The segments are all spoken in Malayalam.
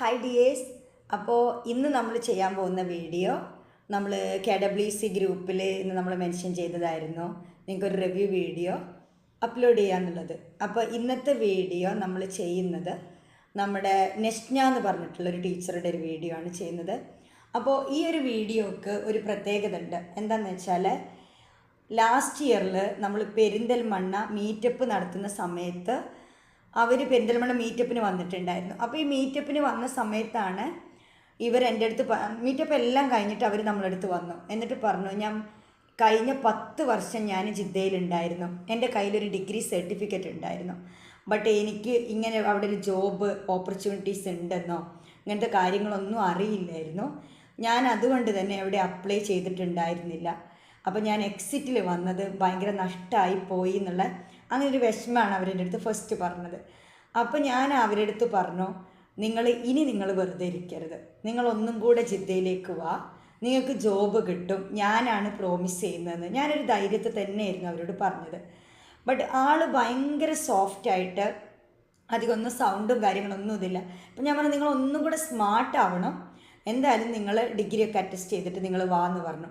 ഹായ് ഡിയേഴ്സ് അപ്പോൾ ഇന്ന് നമ്മൾ ചെയ്യാൻ പോകുന്ന വീഡിയോ നമ്മൾ കെ ഡബ്ല്യു സി ഗ്രൂപ്പിൽ ഇന്ന് നമ്മൾ മെൻഷൻ ചെയ്തതായിരുന്നു. നിങ്ങൾക്കൊരു റിവ്യൂ വീഡിയോ അപ്ലോഡ് ചെയ്യാന്നുള്ളത്. അപ്പോൾ ഇന്നത്തെ വീഡിയോ നമ്മൾ ചെയ്യുന്നത് നമ്മുടെ നെസ്ന എന്ന് പറഞ്ഞിട്ടുള്ള ഒരു ടീച്ചറുടെ ഒരു വീഡിയോ ആണ് ചെയ്യുന്നത്. അപ്പോൾ ഈ ഒരു വീഡിയോക്ക് ഒരു പ്രത്യേകത ഉണ്ട്. എന്താണെന്ന് വെച്ചാൽ ലാസ്റ്റ് ഇയറിൽ നമ്മൾ പെരിന്തൽമണ്ണ മീറ്റപ്പ് നടത്തുന്ന സമയത്ത് അവർ പെരിന്തൽമണ്ണ മീറ്റപ്പിന് വന്നിട്ടുണ്ടായിരുന്നു. അപ്പോൾ ഈ മീറ്റപ്പിന് വന്ന സമയത്താണ് ഇവർ എന്റെ അടുത്ത് മീറ്റപ്പ് എല്ലാം കഴിഞ്ഞിട്ട് അവർ നമ്മളടുത്ത് വന്നു. എന്നിട്ട് പറഞ്ഞു ഞാൻ കഴിഞ്ഞ പത്ത് വർഷം ഞാൻ ജിദ്ദയിലുണ്ടായിരുന്നു. എന്റെ കയ്യിലൊരു ഡിഗ്രി സർട്ടിഫിക്കറ്റ് ഉണ്ടായിരുന്നു. ബട്ട് എനിക്ക് ഇങ്ങനെ അവിടെ ഒരു ജോബ് ഓപ്പർച്യൂണിറ്റീസ് ഉണ്ടെന്നോ ഇങ്ങനത്തെ കാര്യങ്ങളൊന്നും അറിയില്ലായിരുന്നു. ഞാൻ അതുകൊണ്ട് തന്നെ അവിടെ അപ്ലൈ ചെയ്തിട്ടുണ്ടായിരുന്നില്ല. അപ്പോൾ ഞാൻ എക്സിറ്റിൽ വന്നത് ഭയങ്കര നഷ്ടമായി പോയി എന്നുള്ള അങ്ങനെ ഒരു വിഷമമാണ് അവരുടെ അടുത്ത് ഫസ്റ്റ് പറഞ്ഞത്. അപ്പോൾ ഞാൻ അവരുടെ അടുത്ത് പറഞ്ഞു നിങ്ങൾ ഇനി നിങ്ങൾ വെറുതെ ഇരിക്കരുത്. നിങ്ങൾ ഒന്നും കൂടെ ജിദ്ദയിലേക്ക് വാ. നിങ്ങൾക്ക് ജോബ് കിട്ടും. ഞാനാണ് പ്രോമിസ് ചെയ്യുന്നതെന്ന്. ഞാനൊരു ധൈര്യത്തിൽ തന്നെയായിരുന്നു അവരോട് പറഞ്ഞത്. ബട്ട് ആൾ ഭയങ്കര സോഫ്റ്റായിട്ട് അധികം ഒന്നും സൗണ്ടും കാര്യങ്ങളൊന്നും ഇതില്ല. അപ്പം ഞാൻ പറഞ്ഞു നിങ്ങൾ ഒന്നും കൂടെ സ്മാർട്ട് ആവണം. എന്തായാലും നിങ്ങൾ ഡിഗ്രി ഒക്കെ അറ്റസ്റ്റ് ചെയ്തിട്ട് നിങ്ങൾ വാ എന്ന് പറഞ്ഞു.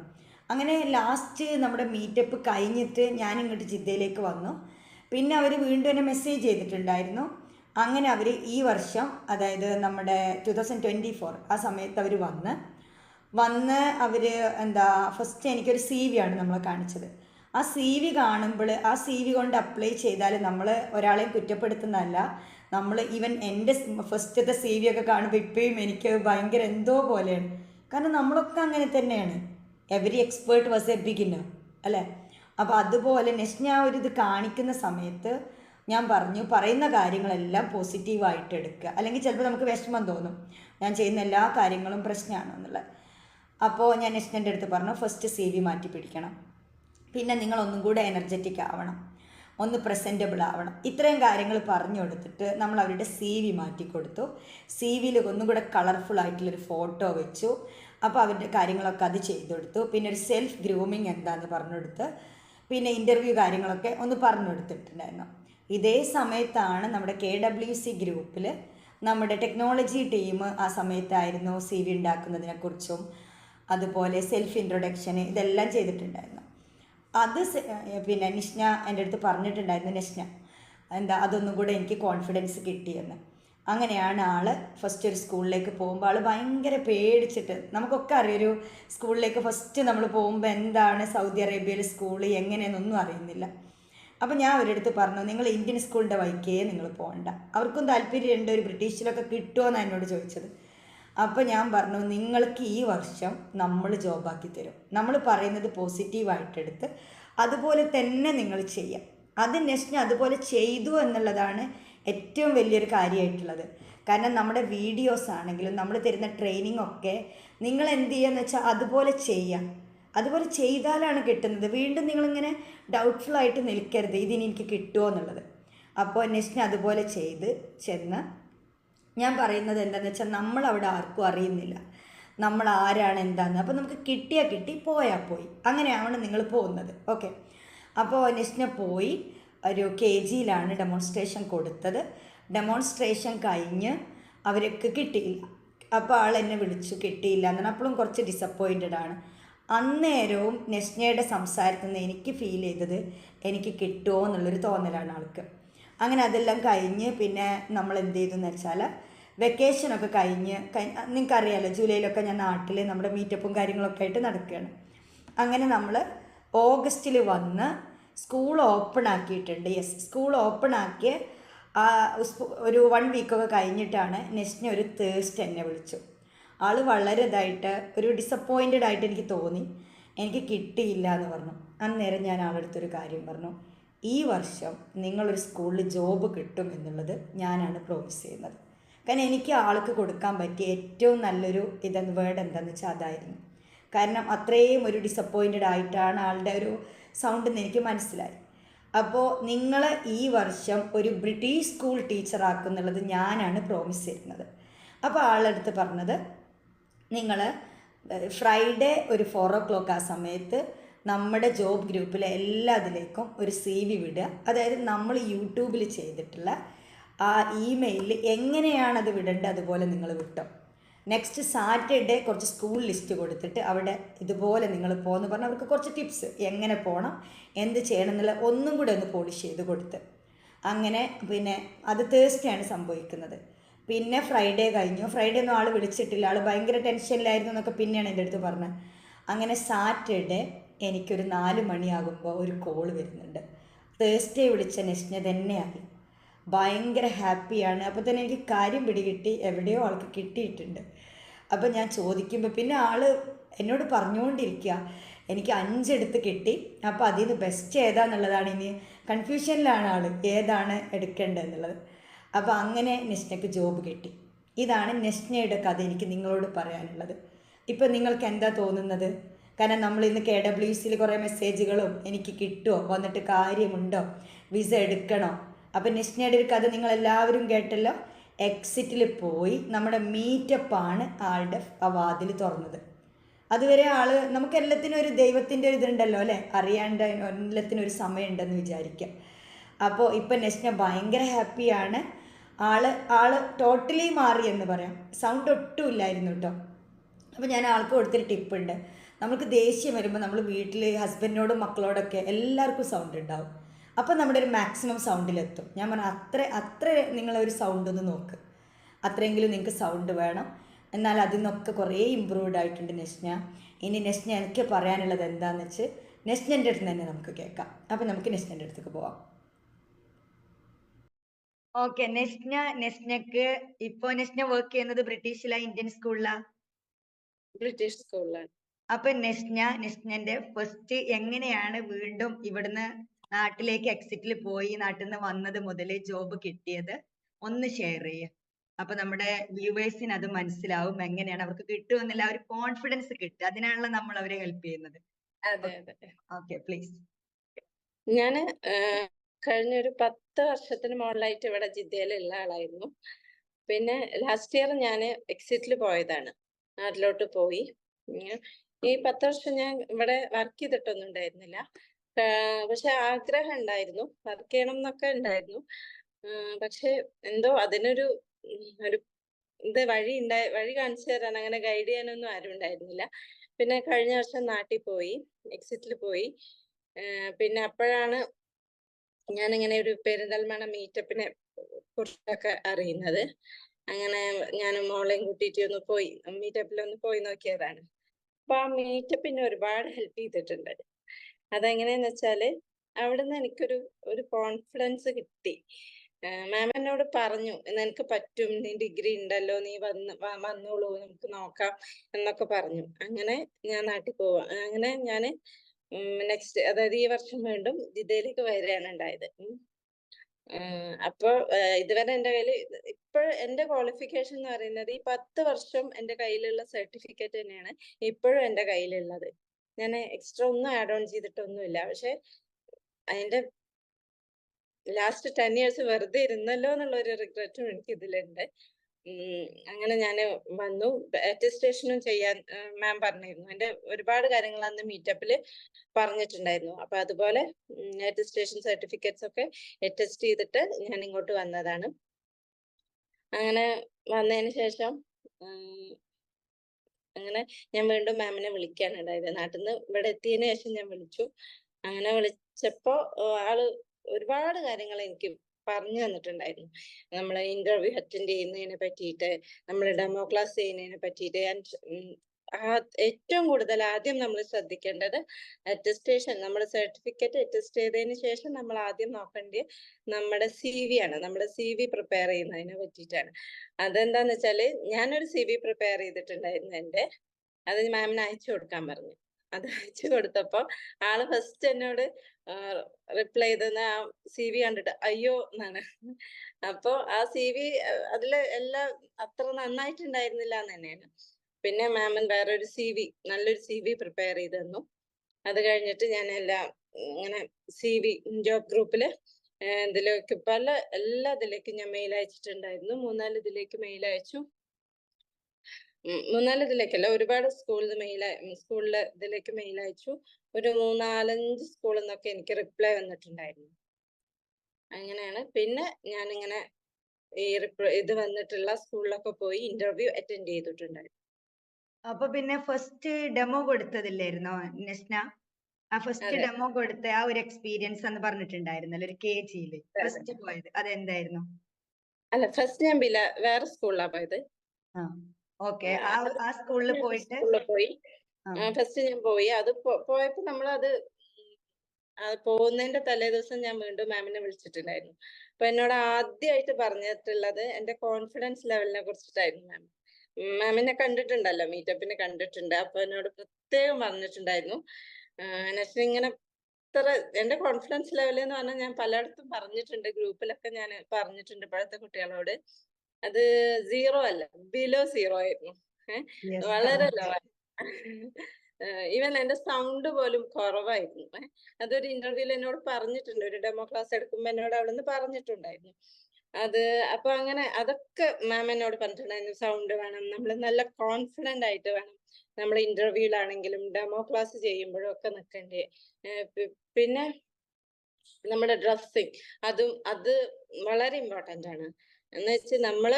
അങ്ങനെ ലാസ്റ്റ് നമ്മുടെ മീറ്റപ്പ് കഴിഞ്ഞിട്ട് ഞാൻ ഇങ്ങോട്ട് ജിദ്ദയിലേക്ക് വന്നു. പിന്നെ അവർ വീണ്ടും എന്നെ മെസ്സേജ് ചെയ്തിട്ടുണ്ടായിരുന്നു. അങ്ങനെ അവർ ഈ വർഷം അതായത് നമ്മുടെ ടു തൗസൻഡ് ട്വന്റി ഫോർ ആ സമയത്ത് അവർ വന്ന് വന്ന് അവർ എന്താ ഫസ്റ്റ് എനിക്കൊരു സി വി ആണ് നമ്മളെ കാണിച്ചത്. ആ സി വി കാണുമ്പോൾ ആ സി വി കൊണ്ട് അപ്ലൈ ചെയ്താൽ നമ്മൾ ഒരാളെയും കുറ്റപ്പെടുത്തുന്നതല്ല. നമ്മൾ ഈവൻ എന്റെ ഫസ്റ്റത്തെ സി വി ഒക്കെ കാണുമ്പോൾ ഇപ്പോഴും എനിക്ക് ഭയങ്കര എന്തോ പോലെയാണ്. കാരണം നമ്മളൊക്കെ അങ്ങനെ തന്നെയാണ്. Every expert was a beginner അല്ലേ? അപ്പോൾ അതുപോലെ നെക്സ്റ്റ് ഞാൻ ഒരു ഇത് കാണിക്കുന്ന സമയത്ത് ഞാൻ പറഞ്ഞു പറയുന്ന കാര്യങ്ങളെല്ലാം പോസിറ്റീവായിട്ട് എടുക്കുക. അല്ലെങ്കിൽ ചിലപ്പോൾ നമുക്ക് വിഷമം തോന്നും. ഞാൻ ചെയ്യുന്ന എല്ലാ കാര്യങ്ങളും പ്രശ്നമാണ് എന്നുള്ളത്. അപ്പോൾ ഞാൻ നെക്സ്റ്റിന്റെ അടുത്ത് പറഞ്ഞു ഫസ്റ്റ് സി വി മാറ്റി പിടിക്കണം. പിന്നെ നിങ്ങൾ ഒന്നും കൂടെ എനർജറ്റിക് ആവണം. ഒന്ന് പ്രസന്റബിൾ ആവണം. ഇത്രയും കാര്യങ്ങൾ പറഞ്ഞു കൊടുത്തിട്ട് നമ്മൾ അവരുടെ സി വി മാറ്റി കൊടുത്തു. സി വിയിൽ ഒന്നും കൂടെ കളർഫുൾ ആയിട്ടുള്ളൊരു ഫോട്ടോ വെച്ചു. അപ്പോൾ അവരുടെ കാര്യങ്ങളൊക്കെ അത് ചെയ്തു കൊടുത്തു. പിന്നെ ഒരു സെൽഫ് ഗ്രൂമിങ് എന്താണെന്ന് പറഞ്ഞു കൊടുത്ത് പിന്നെ ഇന്റർവ്യൂ കാര്യങ്ങളൊക്കെ ഒന്ന് പറഞ്ഞു കൊടുത്തിട്ടുണ്ടായിരുന്നു. ഇതേ സമയത്താണ് നമ്മുടെ കെ ഡബ്ല്യു സി ഗ്രൂപ്പിൽ നമ്മുടെ ടെക്നോളജി ടീം ആ സമയത്തായിരുന്നു സി വി ഉണ്ടാക്കുന്നതിനെക്കുറിച്ചും അതുപോലെ സെൽഫ് ഇൻട്രൊഡക്ഷൻ ഇതെല്ലാം ചെയ്തിട്ടുണ്ടായിരുന്നു. അത് പിന്നെ നിഷ്ന എന്റെ അടുത്ത് പറഞ്ഞിട്ടുണ്ടായിരുന്നു നിഷ്ന എന്താ അതൊന്നും കൂടെ എനിക്ക് കോൺഫിഡൻസ് കിട്ടിയെന്ന്. അങ്ങനെയാണ് ആൾ ഫസ്റ്റ് ഒരു സ്കൂളിലേക്ക് പോകുമ്പോൾ ആൾ ഭയങ്കര പേടിച്ചിട്ട് നമുക്കൊക്കെ അറിയൊരു സ്കൂളിലേക്ക് ഫസ്റ്റ് നമ്മൾ പോകുമ്പോൾ എന്താണ് സൗദി അറേബ്യയിലെ സ്കൂൾ എങ്ങനെയെന്നൊന്നും അറിയുന്നില്ല. അപ്പം ഞാൻ അവരടുത്ത് പറഞ്ഞു നിങ്ങൾ ഇന്ത്യൻ സ്കൂളിന്റെ വൈക്കേ നിങ്ങൾ പോകണ്ട. അവർക്കും താല്പര്യമുണ്ട് ഒരു ബ്രിട്ടീഷിലൊക്കെ കിട്ടുമോ എന്നാണ് എന്നോട് ചോദിച്ചത്. അപ്പോൾ ഞാൻ പറഞ്ഞു നിങ്ങൾക്ക് ഈ വർഷം നമ്മൾ ജോബാക്കി തരും. നമ്മൾ പറയുന്നത് പോസിറ്റീവായിട്ടെടുത്ത് അതുപോലെ തന്നെ നിങ്ങൾ ചെയ്യാം. അത് നെക്സ്റ്റ് അതുപോലെ ചെയ്തു എന്നുള്ളതാണ് ഏറ്റവും വലിയൊരു കാര്യമായിട്ടുള്ളത്. കാരണം നമ്മുടെ വീഡിയോസ് ആണെങ്കിലും നമ്മൾ തരുന്ന ട്രെയിനിങ് ഒക്കെ നിങ്ങൾ എന്ത് ചെയ്യുകയെന്ന് വെച്ചാൽ അതുപോലെ ചെയ്യാം. അതുപോലെ ചെയ്താലാണ് കിട്ടുന്നത്. വീണ്ടും നിങ്ങളിങ്ങനെ ഡൗട്ട്ഫുൾ ആയിട്ട് നിൽക്കരുത്. ഇതിനി എനിക്ക് കിട്ടുമോ എന്നുള്ളത്. അപ്പോൾ നെസ്റ്റിനെ അതുപോലെ ചെയ്ത് ചെന്ന് ഞാൻ പറയുന്നത് എന്താണെന്ന് വെച്ചാൽ നമ്മൾ അവിടെ ആർക്കും അറിയുന്നില്ല. നമ്മൾ ആരാണ് എന്താന്ന്. അപ്പോൾ നമുക്ക് കിട്ടിയാൽ കിട്ടി പോയാൽ പോയി. അങ്ങനെയാണ് നിങ്ങൾ പോകുന്നത്. ഓക്കെ. അപ്പോൾ നെസ്റ്റിനെ പോയി. ഒരു കെ ജിയിലാണ് ഡെമോൺസ്ട്രേഷൻ കൊടുത്തത്. ഡെമോൺസ്ട്രേഷൻ കഴിഞ്ഞ് അവർക്ക് കിട്ടിയില്ല. അപ്പോൾ ആൾ എന്നെ വിളിച്ചു കിട്ടിയില്ല എന്നാണ്. അപ്പോഴും കുറച്ച് ഡിസപ്പോയിന്റഡ് ആണ്. അന്നേരവും നെസ്നയുടെ സംസാരത്തിൽ നിന്ന് എനിക്ക് ഫീൽ ചെയ്തത് എനിക്ക് കിട്ടുമോ എന്നുള്ളൊരു തോന്നലാണ് ആൾക്ക്. അങ്ങനെ അതെല്ലാം കഴിഞ്ഞ് പിന്നെ നമ്മൾ എന്ത് ചെയ്തു എന്ന് വെച്ചാൽ വെക്കേഷനൊക്കെ കഴിഞ്ഞ് നിങ്ങൾക്കറിയാലോ ജൂലൈയിലൊക്കെ ഞാൻ നാട്ടിൽ നമ്മുടെ മീറ്റപ്പും കാര്യങ്ങളൊക്കെ ആയിട്ട് നടക്കുകയാണ്. അങ്ങനെ നമ്മൾ ഓഗസ്റ്റിൽ വന്ന് സ്കൂൾ ഓപ്പൺ ആക്കിയിട്ടുണ്ട്. യെസ് സ്കൂൾ ഓപ്പൺ ആക്കിയ ഒരു വൺ വീക്കൊക്കെ കഴിഞ്ഞിട്ടാണ് നെസ്റ്റിനെ ഒരു തേഴ്സ്റ്റ് എന്നെ വിളിച്ചു. ആൾ വളരെ ഇതായിട്ട് ഒരു ഡിസപ്പോയിന്റഡ് ആയിട്ട് എനിക്ക് തോന്നി. എനിക്ക് കിട്ടിയില്ല എന്ന് പറഞ്ഞു. അന്നേരം ഞാൻ ആളെടുത്തൊരു കാര്യം പറഞ്ഞു. ഈ വർഷം നിങ്ങളൊരു സ്കൂളിൽ ജോബ് കിട്ടും എന്നുള്ളത് ഞാനാണ് പ്രോമിസ് ചെയ്യുന്നത്. കാരണം എനിക്ക് ആൾക്ക് കൊടുക്കാൻ പറ്റിയ ഏറ്റവും നല്ലൊരു ഇതെന്ന് വേർഡ് എന്താണെന്ന് വെച്ചാൽ അതായിരുന്നു. കാരണം അത്രയും ഒരു ഡിസപ്പോയിന്റഡ് ആയിട്ടാണ് ആളുടെ ഒരു സൗണ്ട് എന്ന് എനിക്ക് മനസ്സിലായി. അപ്പോൾ നിങ്ങൾ ഈ വർഷം ഒരു ബ്രിട്ടീഷ് സ്കൂൾ ടീച്ചറാക്കുന്നുള്ളത് ഞാനാണ് പ്രോമിസ് ചെയ്യുന്നത് അപ്പോൾ ആളെടുത്ത് പറഞ്ഞത് നിങ്ങൾ ഫ്രൈഡേ ഒരു ഫോർ ഓ ക്ലോക്ക് ആ സമയത്ത് നമ്മുടെ ജോബ് ഗ്രൂപ്പിലെ എല്ലാത്തിലേക്കും ഒരു സി വി വിടുക. അതായത് നമ്മൾ യൂട്യൂബിൽ ചെയ്തിട്ടുള്ള ആ ഇമെയിലിൽ എങ്ങനെയാണത് വിടേണ്ടത് അതുപോലെ നിങ്ങൾ വിട്ടോ. നെക്സ്റ്റ് സാറ്റർഡേ കുറച്ച് സ്കൂൾ ലിസ്റ്റ് കൊടുത്തിട്ട് അവിടെ ഇതുപോലെ നിങ്ങൾ പോകുന്നു പറഞ്ഞാൽ അവർക്ക് കുറച്ച് ടിപ്സ് എങ്ങനെ പോകണം എന്ത് ചെയ്യണം എന്നുള്ള ഒന്നും കൂടെ ഒന്ന് പോളിഷ് ചെയ്ത് കൊടുത്ത്. അങ്ങനെ പിന്നെ അത് തേഴ്സ്ഡേ ആണ് സംഭവിക്കുന്നത്. പിന്നെ ഫ്രൈഡേ കഴിഞ്ഞു. ഫ്രൈഡേ ഒന്നും ആൾ വിളിച്ചിട്ടില്ല. ആൾ ഭയങ്കര ടെൻഷനിലായിരുന്നു എന്നൊക്കെ പിന്നെയാണ് എന്റെ അടുത്ത് പറഞ്ഞത്. അങ്ങനെ സാറ്റർഡേ എനിക്കൊരു നാല് മണിയാകുമ്പോൾ ഒരു കോൾ വരുന്നുണ്ട്. തേഴ്സ്ഡേ വിളിച്ച നെസ്ന തന്നെയായി. ഭയങ്കര ഹാപ്പിയാണ് അപ്പോൾ തന്നെ എനിക്ക് കാര്യം പിടികിട്ടി. എവിടെയോ ആൾക്ക് കിട്ടിയിട്ടുണ്ട്. അപ്പോൾ ഞാൻ ചോദിക്കുമ്പോൾ പിന്നെ ആൾ എന്നോട് പറഞ്ഞുകൊണ്ടിരിക്കുക എനിക്ക് അഞ്ചെടുത്ത് കിട്ടി അപ്പോൾ അതിൽ നിന്ന് ബെസ്റ്റ് ഏതാന്നുള്ളതാണ് ഇനി കൺഫ്യൂഷനിലാണ് ആൾ ഏതാണ് എടുക്കേണ്ടത് എന്നുള്ളത് അപ്പോൾ അങ്ങനെ നെസ്നയ്ക്ക് ജോബ് കിട്ടി. ഇതാണ് നെസ്നയുടെ കഥ എനിക്ക് നിങ്ങളോട് പറയാനുള്ളത്. ഇപ്പം നിങ്ങൾക്ക് എന്താ തോന്നുന്നത്? കാരണം നമ്മൾ ഇന്ന് കെ ഡബ്ല്യു സിയിൽ കുറേ മെസ്സേജുകളും എനിക്ക് കിട്ടുമോ വന്നിട്ട് കാര്യമുണ്ടോ? വിസ എടുക്കണോ? അപ്പം നെസ്നയുടെ ഒരു കഥ നിങ്ങൾ എല്ലാവരും കേട്ടല്ലോ. എക്സിറ്റിൽ പോയി നമ്മുടെ മീറ്റപ്പാണ് ആളുടെ വാതിൽ തുറന്നത്. അതുവരെ ആൾ നമുക്ക് എല്ലാത്തിനും ഒരു ദൈവത്തിന്റെ ഒരു ഇതുണ്ടല്ലോ അല്ലേ? അറിയാണ്ട് എല്ലാത്തിനും ഒരു സമയമുണ്ടെന്ന് വിചാരിക്കാം. അപ്പോൾ ഇപ്പം നെസ്ന ഭയങ്കര ഹാപ്പിയാണ് ആൾ ആൾ ടോട്ടലി മാറി എന്ന് പറയാം. സൗണ്ട് ഒട്ടും ഇല്ലായിരുന്നു കേട്ടോ. അപ്പോൾ ഞാൻ ആൾക്ക് കൊടുത്തൊരു ടിപ്പുണ്ട് നമുക്ക് ദേഷ്യം വരുമ്പോൾ നമ്മൾ വീട്ടിൽ ഹസ്ബൻഡിനോടും മക്കളോടൊക്കെ എല്ലാവർക്കും സൗണ്ട് ഉണ്ടാവും. അപ്പോൾ നമ്മുടെ ഒരു മാക്സിമം സൗണ്ടിലെത്തും ഞാൻ പറഞ്ഞു അത്ര അത്ര നിങ്ങളൊരു സൗണ്ട് ഒന്ന് നോക്ക്. അത്രയെങ്കിലും നിങ്ങൾക്ക് സൗണ്ട് വേണം. എന്നാൽ അതിൽ നിന്നൊക്കെ കുറേ ഇമ്പ്രൂവ്ഡ് ആയിട്ടുണ്ട് നെസ്ന ഇനി നെസ്ന എനിക്ക് പറയാനുള്ളത് എന്താണെന്ന് വെച്ച് നെസ്നന്റെ അടുത്ത് തന്നെ നമുക്ക് കേൾക്കാം. അപ്പം നമുക്ക് നെസ്നന്റെ അടുത്തേക്ക് പോവാം. ഓക്കെ നെസ്ന നെസ്നക്ക് ഇപ്പോ നെസ്ന വർക്ക് ചെയ്യുന്നത് ബ്രിട്ടീഷിലാ ഇന്ത്യൻ സ്കൂളിലാ? ബ്രിട്ടീഷ് സ്കൂളിലാണ്. അപ്പൊ നെസ്ന നെസ്നന്റെ ഫസ്റ്റ് എങ്ങനെയാണ് വീണ്ടും ഇവിടുന്ന് നാട്ടിലേക്ക് എക്സിറ്റിൽ പോയി നാട്ടിൽ നിന്ന് വന്നത് മുതൽ ജോബ് കിട്ടിയത് ഒന്ന് ഷെയർ ചെയ്യുക അപ്പൊ നമ്മുടെ വ്യൂവേഴ്സിന് അത് മനസ്സിലാവും എങ്ങനെയാണ് അവർക്ക് കിട്ടുമെന്നില്ല ഒരു കോൺഫിഡൻസ് കിട്ടുക. അതിനാണല്ലോ നമ്മൾ അവരെ ഹെൽപ്പ് ചെയ്യുന്നത്. അതെ അതെ. ഓക്കെ പ്ലീസ് ഞാൻ കഴിഞ്ഞ കഴിഞ്ഞൊരു പത്ത് വർഷത്തിന് മുകളിലായിട്ട് ഇവിടെ ജിദ്ദയിലുള്ള ആളായിരുന്നു. പിന്നെ ലാസ്റ്റ് ഇയർ ഞാൻ എക്സിറ്റിൽ പോയതാണ്. നാട്ടിലോട്ട് പോയി. ഈ പത്ത് വർഷം ഞാൻ ഇവിടെ വർക്ക് ചെയ്തിട്ടൊന്നും ഉണ്ടായിരുന്നില്ല. പക്ഷെ ആഗ്രഹം ഉണ്ടായിരുന്നു. വർക്ക് ചെയ്യണം എന്നൊക്കെ ഉണ്ടായിരുന്നു. പക്ഷെ എന്തോ അതിനൊരു ഒരു ഇത് വഴി ഉണ്ടായി വഴി കാണിച്ചു തരാൻ അങ്ങനെ ഗൈഡ് ചെയ്യാനൊന്നും ആരും ഉണ്ടായിരുന്നില്ല. പിന്നെ കഴിഞ്ഞ വർഷം നാട്ടിൽ പോയി എക്സിറ്റിൽ പോയി. പിന്നെ അപ്പോഴാണ് ഞാൻ ഞാനിങ്ങനെ ഒരു പെരിന്തൽമണ മീറ്റപ്പിനെ കുറിച്ചൊക്കെ അറിയുന്നത്. അങ്ങനെ ഞാൻ മോളെയും കൂട്ടിയിട്ട് ഒന്ന് പോയി മീറ്റപ്പിൽ ഒന്ന് പോയി നോക്കിയതാണ്. അപ്പൊ ആ മീറ്റപ്പിനെ ഒരുപാട് ഹെൽപ്പ് ചെയ്തിട്ടുണ്ട്. അതെങ്ങനെയാന്ന് വെച്ചാൽ അവിടുന്ന് എനിക്കൊരു ഒരു കോൺഫിഡൻസ് കിട്ടി. മാം എന്നോട് പറഞ്ഞു നിനക്ക് പറ്റും നീ ഡിഗ്രി ഉണ്ടല്ലോ നീ വന്ന് വന്നോളൂ നമുക്ക് നോക്കാം എന്നൊക്കെ പറഞ്ഞു. അങ്ങനെ ഞാൻ നാട്ടിൽ പോവാ. അങ്ങനെ ഞാൻ നെക്സ്റ്റ് അതായത് ഈ വർഷം വീണ്ടും ജിദ്ദയിലേക്ക് വരികയാണ് ഉണ്ടായത്. അപ്പോൾ അപ്പൊ ഇതുവരെ എന്റെ കയ്യിൽ ഇപ്പോൾ എന്റെ ക്വാളിഫിക്കേഷൻ എന്ന് പറയുന്നത് ഈ പത്ത് വർഷം എന്റെ കയ്യിലുള്ള സർട്ടിഫിക്കറ്റ് തന്നെയാണ് ഇപ്പോഴും എന്റെ കയ്യിലുള്ളത്. ഞാൻ എക്സ്ട്രാ ഒന്നും ആഡ് ഓൺ ചെയ്തിട്ടൊന്നുമില്ല. പക്ഷെ അതിന്റെ ലാസ്റ്റ് ടെൻ ഇയേഴ്സ് വെറുതെ ഇരുന്നല്ലോ എന്നുള്ള ഒരു റിഗ്രറ്റും എനിക്ക് ഇതിലുണ്ട് അങ്ങനെ ഞാൻ വന്നു. അറ്റസ്റ്റേഷനും ചെയ്യാൻ മാം പറഞ്ഞിരുന്നു. എന്റെ ഒരുപാട് കാര്യങ്ങൾ അന്ന് മീറ്റപ്പിൽ പറഞ്ഞിട്ടുണ്ടായിരുന്നു. അപ്പൊ അതുപോലെ അറ്റസ്റ്റേഷൻ സർട്ടിഫിക്കറ്റ്സ് ഒക്കെ അറ്റസ്റ്റ് ചെയ്തിട്ട് ഞാൻ ഇങ്ങോട്ട് വന്നതാണ്. അങ്ങനെ വന്നതിന് ശേഷം അങ്ങനെ ഞാൻ വീണ്ടും മാമിനെ വിളിക്കാൻ ഉണ്ടായത് നാട്ടിൽ നിന്ന് ഇവിടെ എത്തിയതിനു ശേഷം ഞാൻ വിളിച്ചു. അങ്ങനെ വിളിച്ചപ്പോ ആൾ ഒരുപാട് കാര്യങ്ങൾ എനിക്ക് പറഞ്ഞു തന്നിട്ടുണ്ടായിരുന്നു. നമ്മളെ ഇന്റർവ്യൂ അറ്റൻഡ് ചെയ്യുന്നതിനെ പറ്റിയിട്ട് നമ്മൾ ഡെമോ ക്ലാസ് ചെയ്യുന്നതിനെ പറ്റിയിട്ട് ഏറ്റവും കൂടുതൽ ആദ്യം നമ്മൾ ശ്രദ്ധിക്കേണ്ടത് അറ്റസ്റ്റേഷൻ നമ്മുടെ സർട്ടിഫിക്കറ്റ് അറ്റസ്റ്റ് ചെയ്തതിന് ശേഷം നമ്മൾ ആദ്യം നോക്കേണ്ടത് നമ്മുടെ സി വി ആണ്. നമ്മുടെ സി വി പ്രിപ്പയർ ചെയ്യുന്നതിനെ പറ്റിയിട്ടാണ്. അതെന്താന്ന് വെച്ചാൽ ഞാനൊരു സി വി പ്രിപ്പയർ ചെയ്തിട്ടുണ്ടായിരുന്നു എന്റെ അത് മാമിന് അയച്ചു കൊടുക്കാൻ പറഞ്ഞു. അത് അയച്ചു കൊടുത്തപ്പോ ആൾ ഫസ്റ്റ് എന്നോട് റിപ്ലൈ ചെയ്തെന്ന് ആ സി വി കണ്ടിട്ട് അയ്യോ എന്നാണ്. അപ്പോ ആ സി വി അതിൽ എല്ലാം അത്ര നന്നായിട്ടുണ്ടായിരുന്നില്ല എന്ന് തന്നെയാണ്. പിന്നെ മാമൻ വേറൊരു സി വി നല്ലൊരു സി വി പ്രിപ്പയർ ചെയ്ത് തന്നു. അത് കഴിഞ്ഞിട്ട് ഞാൻ എല്ലാം ഇങ്ങനെ സി വി ജോബ് ഗ്രൂപ്പിൽ ഇതിലേക്ക് പല എല്ലാ ഇതിലേക്കും ഞാൻ മെയിൽ അയച്ചിട്ടുണ്ടായിരുന്നു. മൂന്നാൽ ഇതിലേക്ക് മെയിൽ അയച്ചു. മൂന്നാൽ ഇതിലേക്കല്ല ഒരുപാട് സ്കൂളിൽ മെയിൽ സ്കൂളിലെ ഇതിലേക്ക് മെയിൽ അയച്ചു. ഒരു മൂന്നാലഞ്ച് സ്കൂളിൽ നിന്നൊക്കെ എനിക്ക് റിപ്ലൈ വന്നിട്ടുണ്ടായിരുന്നു. അങ്ങനെയാണ്. പിന്നെ ഞാനിങ്ങനെ ഈ റിപ്ലൈ ഇത് വന്നിട്ടുള്ള സ്കൂളിലൊക്കെ പോയി ഇന്റർവ്യൂ അറ്റൻഡ് ചെയ്തിട്ടുണ്ടായിരുന്നു. അപ്പൊ പിന്നെ ഫസ്റ്റ് ഡെമോ കൊടുത്തതില്ലായിരുന്നോ നസ്ന ആ ഫസ്റ്റ്. ഡെമോ കൊടുത്ത ആ ഒരു എക്സ്പീരിയൻസ് എന്ന് പറഞ്ഞിട്ടുണ്ടായിരുന്നല്ലോ ഒരു കെ ജിയിൽ. ഫസ്റ്റ് പോയത് അതെന്തായിരുന്നു? അല്ല ഫസ്റ്റ് ഞാൻ ബില വേറെ സ്കൂളിലാ പോയത്. ആ ഓക്കെ. ആ, സ്കൂളിൽ പോയിട്ട് പോയി. ഫസ്റ്റ് ഞാൻ പോയി. അത് പോയപ്പോ നമ്മളത് പോകുന്നതിന്റെ തലേ ദിവസം ഞാൻ വീണ്ടും മാമിനെ വിളിച്ചിട്ടുണ്ടായിരുന്നു. അപ്പൊ എന്നോട് ആദ്യമായിട്ട് പറഞ്ഞിട്ടുള്ളത് എന്റെ കോൺഫിഡൻസ് ലെവലിനെ കുറിച്ചിട്ടായിരുന്നു മാം മാമിനെ കണ്ടിട്ടുണ്ടല്ലോ മീറ്റപ്പിന് കണ്ടിട്ടുണ്ട്. അപ്പൊ എന്നോട് പ്രത്യേകം പറഞ്ഞിട്ടുണ്ടായിരുന്നു. എന്നുവെച്ചാൽ ഇങ്ങനെ ഇത്ര എന്റെ കോൺഫിഡൻസ് ലെവൽ എന്ന് പറഞ്ഞാൽ ഞാൻ പലയിടത്തും പറഞ്ഞിട്ടുണ്ട്. ഗ്രൂപ്പിലൊക്കെ ഞാൻ പറഞ്ഞിട്ടുണ്ട് ഇപ്പോഴത്തെ കുട്ടികളോട്. അത് സീറോ അല്ല ബിലോ സീറോ ആയിരുന്നു. വളരെ. ലോ ഈവൻ എന്റെ സൗണ്ട് പോലും കുറവായിരുന്നു. അതൊരു ഇന്റർവ്യൂൽ എന്നോട് പറഞ്ഞിട്ടുണ്ട്. ഒരു ഡെമോ ക്ലാസ് എടുക്കുമ്പോ എന്നോട് അവിടെ നിന്ന് പറഞ്ഞിട്ടുണ്ടായിരുന്നു. അത് അപ്പൊ അങ്ങനെ അതൊക്കെ മാം എന്നോട് പറഞ്ഞിട്ടുണ്ടായിരുന്നു. സൗണ്ട് വേണം നമ്മൾ നല്ല കോൺഫിഡന്റ് ആയിട്ട് വേണം. നമ്മൾ ഇന്റർവ്യൂലാണെങ്കിലും ഡെമോ ക്ലാസ് ചെയ്യുമ്പോഴും ഒക്കെ നിൽക്കണ്ടേ പിന്നെ നമ്മുടെ ഡ്രസ്സിങ് അതും അത് വളരെ ഇമ്പോർട്ടന്റ് ആണ്. എന്ന് വെച്ചാൽ നമ്മൾ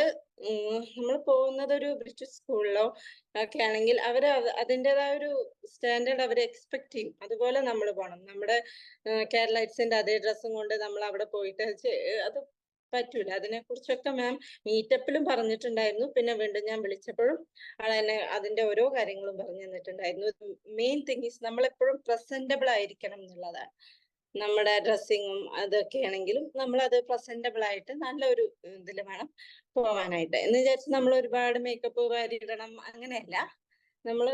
നമ്മൾ പോകുന്നത് ഒരു ബ്രിട്ടീഷ് സ്കൂളിലോ ഒക്കെ ആണെങ്കിൽ അവർ അതിന്റെതായ ഒരു സ്റ്റാൻഡേർഡ് അവർ എക്സ്പെക്ട് ചെയ്യും. അതുപോലെ നമ്മൾ പോകണം നമ്മുടെ കേരളൈറ്റ്സിന്റെ അതേ ഡ്രസ്സും കൊണ്ട് നമ്മൾ അവിടെ പോയിട്ട് അത് പറ്റൂല. അതിനെ കുറിച്ചൊക്കെ മാം മീറ്റപ്പിലും പറഞ്ഞിട്ടുണ്ടായിരുന്നു. പിന്നെ വീണ്ടും ഞാൻ വിളിച്ചപ്പോഴും ആളെന്നെ അതിന്റെ ഓരോ കാര്യങ്ങളും പറഞ്ഞു തന്നിട്ടുണ്ടായിരുന്നു. മെയിൻ തിങ് ഈസ് നമ്മൾ എപ്പോഴും പ്രസന്റബിൾ ആയിരിക്കണം എന്നുള്ളതാണ്. നമ്മുടെ ഡ്രസ്സിങ്ങും അതൊക്കെ ആണെങ്കിലും നമ്മൾ അത് പ്രസന്റബിൾ ആയിട്ട് നല്ലൊരു ഇതിൽ വേണം പോവാനായിട്ട് എന്ന് വിചാരിച്ച് നമ്മൾ ഒരുപാട് മേക്കപ്പ് വാരിയിടണം അങ്ങനെയല്ല. നമ്മൾ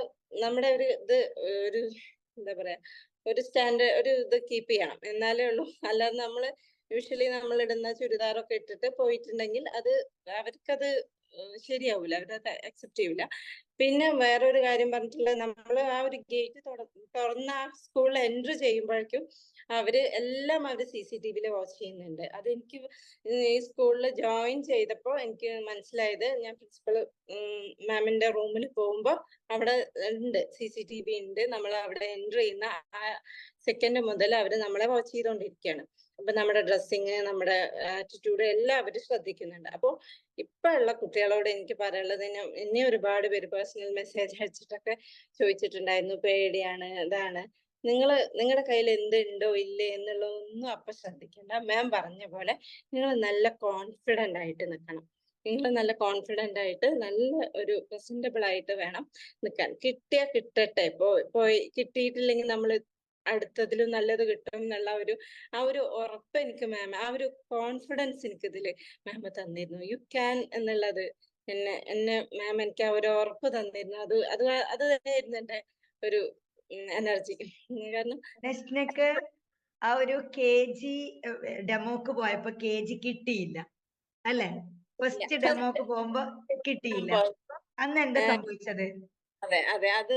നമ്മുടെ ഒരു ഇത് ഒരു എന്താ പറയാ ഒരു സ്റ്റാൻഡേർഡ് ഒരു ഇത് കീപ്പ് ചെയ്യണം. എന്നാലേ ഉള്ളൂ. അല്ലാതെ നമ്മൾ യൂഷ്വലി നമ്മൾ ഇടുന്ന ചുരിദാറൊക്കെ ഇട്ടിട്ട് പോയിട്ടുണ്ടെങ്കിൽ അത് അവർക്കത് ശരിയാവൂല അവരത് അക്സെപ്റ്റ് ചെയ്യൂല. പിന്നെ വേറൊരു കാര്യം പറഞ്ഞിട്ടുള്ളത് നമ്മൾ ആ ഒരു ഗേറ്റ് തുറന്ന ആ സ്കൂളിൽ എൻട്രി ചെയ്യുമ്പോഴേക്കും അവർ എല്ലാം അവർ സി സി ടി വിയിൽ വാച്ച് ചെയ്യുന്നുണ്ട്. അതെനിക്ക് ഈ സ്കൂളിൽ ജോയിൻ ചെയ്തപ്പോൾ എനിക്ക് മനസ്സിലായത് ഞാൻ പ്രിൻസിപ്പൾ മാമിന്റെ റൂമിൽ പോകുമ്പോൾ അവിടെ ഉണ്ട് സി സി ടി വി ഉണ്ട്. നമ്മൾ അവിടെ എൻട്രി ചെയ്യുന്ന ആ സെക്കൻഡ് മുതൽ അവർ നമ്മളെ വാച്ച് ചെയ്തുകൊണ്ടിരിക്കുകയാണ് അപ്പൊ നമ്മുടെ ഡ്രസ്സിങ് നമ്മുടെ ആറ്റിറ്റ്യൂഡ് എല്ലാം അവർ ശ്രദ്ധിക്കുന്നുണ്ട്. അപ്പോൾ ഇപ്പൊ ഉള്ള കുട്ടികളോട് എനിക്ക് പറയാനുള്ളത് എന്നെ- ഒരുപാട് പേര് പേഴ്സണൽ മെസ്സേജ് അയച്ചിട്ടൊക്കെ ചോദിച്ചിട്ടുണ്ടായിരുന്നു. പേടിയാണ് ഇതാണ്. നിങ്ങൾ നിങ്ങളുടെ കയ്യിൽ എന്തുണ്ടോ ഇല്ലേ എന്നുള്ളതൊന്നും അപ്പൊ ശ്രദ്ധിക്കണ്ട. മാം പറഞ്ഞ പോലെ നിങ്ങൾ നല്ല കോൺഫിഡന്റ് ആയിട്ട് നിൽക്കണം നിങ്ങൾ നല്ല കോൺഫിഡന്റ് ആയിട്ട് നല്ല ഒരു പ്രസന്റബിൾ ആയിട്ട് വേണം നിൽക്കാൻ കിട്ടിയാ കിട്ടട്ടെ. പോയി പോയി കിട്ടിയിട്ടില്ലെങ്കിൽ നമ്മൾ അടുത്തതിലും നല്ലത് കിട്ടും എന്നുള്ള ഒരു ആ ഒരു ഉറപ്പ് എനിക്ക് മാം ആ ഒരു കോൺഫിഡൻസ് എനിക്ക് ഇതിൽ മാം തന്നിരുന്നു. യു ക്യാൻ എന്നുള്ളത് എന്നെ എന്നെ മാം എനിക്ക് ആ ഒരു ഉറപ്പ് തന്നിരുന്നു. അത് അത് അത് തന്നെയായിരുന്നു എന്റെ ഒരു എനർജി കാരണം ആ ഒരു കെ ജി ഡെമോക്ക് പോയപ്പോ കെ ജി കിട്ടിയില്ല അല്ലെ? ഫസ്റ്റ് ഡെമോക്ക് പോകുമ്പോ കിട്ടിയില്ല. അന്ന് എന്താ സംഭവിച്ചത്? അതെ അതെ. അത്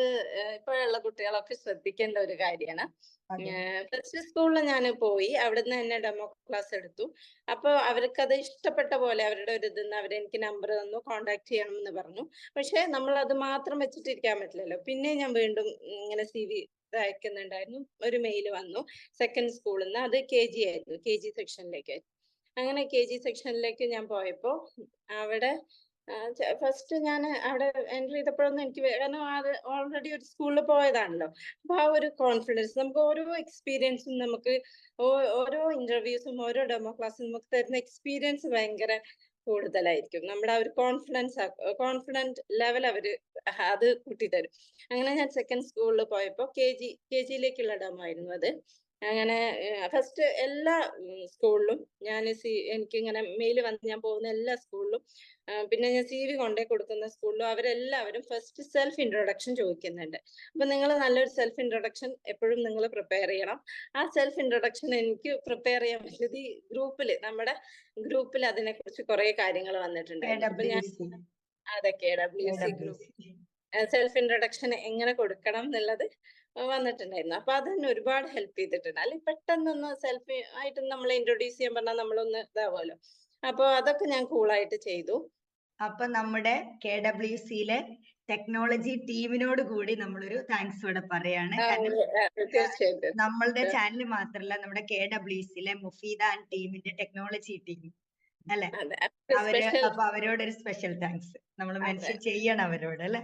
ഇപ്പോഴുള്ള കുട്ടികളൊക്കെ ശ്രദ്ധിക്കേണ്ട ഒരു കാര്യമാണ്. പ്ലസ് ടു സ്കൂളിൽ ഞാൻ പോയി അവിടുന്ന് തന്നെ ഡെമോ ക്ലാസ് എടുത്തു. അപ്പോൾ അവർക്ക് അത് ഇഷ്ടപ്പെട്ട പോലെ അവരുടെ ഒരു ഇതിന്ന് അവർ എനിക്ക് നമ്പർ തന്നു കോണ്ടാക്ട് ചെയ്യണം എന്ന് പറഞ്ഞു. പക്ഷെ നമ്മൾ അത് മാത്രം വെച്ചിട്ടിരിക്കാൻ പറ്റില്ലല്ലോ. പിന്നെ ഞാൻ വീണ്ടും ഇങ്ങനെ സി വി അയക്കുന്നുണ്ടായിരുന്നു. ഒരു മെയിൽ വന്നു സെക്കൻഡ് സ്കൂളിൽ നിന്ന് അത് കെ ജി ആയിരുന്നു. കെ ജി സെക്ഷനിലേക്ക് അങ്ങനെ കെ ജി സെക്ഷനിലേക്ക് ഞാൻ പോയപ്പോൾ അവിടെ ഫസ്റ്റ് ഞാൻ അവിടെ എൻട്രി ചെയ്തപ്പോഴൊന്നും എനിക്ക് കാരണം അത് ഓൾറെഡി ഒരു സ്കൂളിൽ പോയതാണല്ലോ. അപ്പൊ ആ ഒരു കോൺഫിഡൻസ് നമുക്ക് ഓരോ എക്സ്പീരിയൻസും നമുക്ക് ഓരോ ഇന്റർവ്യൂസും ഓരോ ഡെമോ ക്ലാസ്സും നമുക്ക് തരുന്ന എക്സ്പീരിയൻസ് ഭയങ്കര കൂടുതലായിരിക്കും. നമ്മുടെ ആ ഒരു കോൺഫിഡൻസ് കോൺഫിഡന്റ് ലെവൽ അവർ അത് കൂട്ടിത്തരും. അങ്ങനെ ഞാൻ സെക്കൻഡ് സ്കൂളിൽ പോയപ്പോൾ കെ ജി കെ ജിയിലേക്കുള്ള ഡെമോ ആയിരുന്നു അത്. അങ്ങനെ ഫസ്റ്റ് എല്ലാ സ്കൂളിലും ഞാൻ സി എനിക്കിങ്ങനെ മെയിൽ വന്ന് ഞാൻ പോകുന്ന എല്ലാ സ്കൂളിലും പിന്നെ ഞാൻ സി വി കൊണ്ടേ കൊടുക്കുന്ന സ്കൂളിലും അവരെല്ലാവരും ഫസ്റ്റ് സെൽഫ് ഇൻട്രൊഡക്ഷൻ ചോദിക്കുന്നുണ്ട്. അപ്പൊ നിങ്ങൾ നല്ലൊരു സെൽഫ് ഇൻട്രൊഡക്ഷൻ എപ്പോഴും നിങ്ങൾ പ്രിപ്പയർ ചെയ്യണം. ആ സെൽഫ് ഇൻട്രൊഡക്ഷൻ എനിക്ക് പ്രിപ്പയർ ചെയ്യാൻ പറ്റിയത് ഈ ഗ്രൂപ്പിൽ നമ്മുടെ ഗ്രൂപ്പിൽ അതിനെക്കുറിച്ച് കുറെ കാര്യങ്ങൾ വന്നിട്ടുണ്ട്. അപ്പൊ ഞാൻ അതൊക്കെ അതെ K W C group self introduction എങ്ങനെ കൊടുക്കണം എന്നുള്ളത് വന്നിട്ടുണ്ടായിരുന്നു. അപ്പൊ അതെന്നെ ഒരുപാട് ഹെൽപ്പ് ചെയ്തിട്ടുണ്ട്. അല്ലെങ്കിൽ പെട്ടെന്നൊന്ന് സെൽഫി ആയിട്ട് നമ്മൾ ഇൻട്രൊഡ്യൂസ് ചെയ്യാൻ പറഞ്ഞാൽ നമ്മളൊന്ന് ഇതാവുമല്ലോ. അപ്പൊ അതൊക്കെ ഞാൻ കൂളായിട്ട് ചെയ്തു. അപ്പൊ നമ്മുടെ കെ ഡബ്ല്യു സിയിലെ ടെക്നോളജി ടീമിനോട് കൂടി നമ്മളൊരു താങ്ക്സ് ഇവിടെ പറയാണ്. നമ്മളുടെ ചാനൽ മാത്രമല്ല നമ്മുടെ കെ ഡബ്ല്യു സിയിലെ മുഫീദ ആൻഡ് ടീമിന്റെ ടെക്നോളജി ടീം അല്ലെ? അവർ അപ്പൊ അവരോട് ഒരു സ്പെഷ്യൽ താങ്ക്സ് നമ്മൾ മെൻഷൻ ചെയ്യണം അവരോട് അല്ലെ?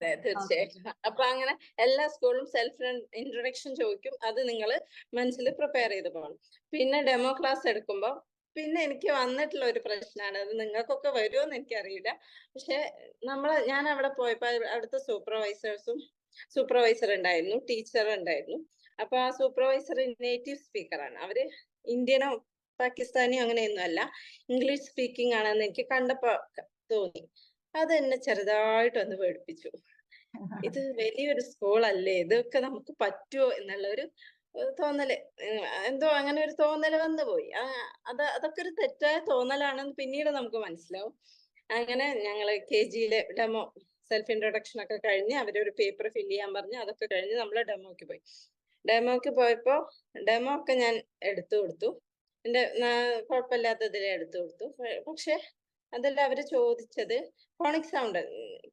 അതെ തീർച്ചയായിട്ടും. അപ്പൊ അങ്ങനെ എല്ലാ സ്കൂളും സെൽഫ് ഇൻട്രൊഡക്ഷൻ ചോദിക്കും. അത് നിങ്ങൾ മനസ്സിൽ പ്രിപ്പയർ ചെയ്ത് പോകണം. പിന്നെ ഡെമോ ക്ലാസ് എടുക്കുമ്പോൾ പിന്നെ എനിക്ക് വന്നിട്ടുള്ള ഒരു പ്രശ്നമാണ് അത് നിങ്ങൾക്കൊക്കെ വരുമെന്ന് എനിക്കറിയില്ല. പക്ഷെ നമ്മൾ ഞാൻ അവിടെ പോയപ്പോൾ അവിടുത്തെ സൂപ്പർവൈസേഴ്സും സൂപ്പർവൈസർ ഉണ്ടായിരുന്നു ടീച്ചർ ഉണ്ടായിരുന്നു അപ്പൊ ആ സൂപ്പർവൈസർ നേറ്റീവ് സ്പീക്കറാണ്. അവർ ഇന്ത്യനോ പാകിസ്ഥാനിയോ അങ്ങനെയൊന്നും അല്ല. ഇംഗ്ലീഷ് സ്പീക്കിംഗ് ആണെന്ന് എനിക്ക് കണ്ടപ്പോ തോന്നി. അത് എന്നെ ചെറുതായിട്ടൊന്ന് പേടിപ്പിച്ചു. ഇത് വലിയൊരു സ്കൂളല്ലേ? ഇതൊക്കെ നമുക്ക് പറ്റുമോ എന്നുള്ള ഒരു തോന്നൽ. എന്തോ അങ്ങനെ ഒരു തോന്നൽ വന്നു പോയി. അത് അതൊക്കെ ഒരു തെറ്റായ തോന്നലാണെന്ന് പിന്നീട് നമുക്ക് മനസ്സിലാവും. അങ്ങനെ ഞങ്ങൾ കെ ജിയിലെ ഡെമോ സെൽഫ് ഇൻട്രൊഡക്ഷൻ ഒക്കെ കഴിഞ്ഞ് അവരൊരു പേപ്പർ ഫില്ല് ചെയ്യാൻ പറഞ്ഞു അതൊക്കെ കഴിഞ്ഞ് നമ്മൾ ഡെമോക്ക് പോയി. ഡെമോക്ക് പോയപ്പോ ഡെമോ ഒക്കെ ഞാൻ എടുത്തു കൊടുത്തു. എന്റെ കുഴപ്പമില്ലാത്തതിൽ എടുത്തു കൊടുത്തു. പക്ഷെ അതിൽ അവർ ചോദിച്ചത് ഫോണിക് സൗണ്ട്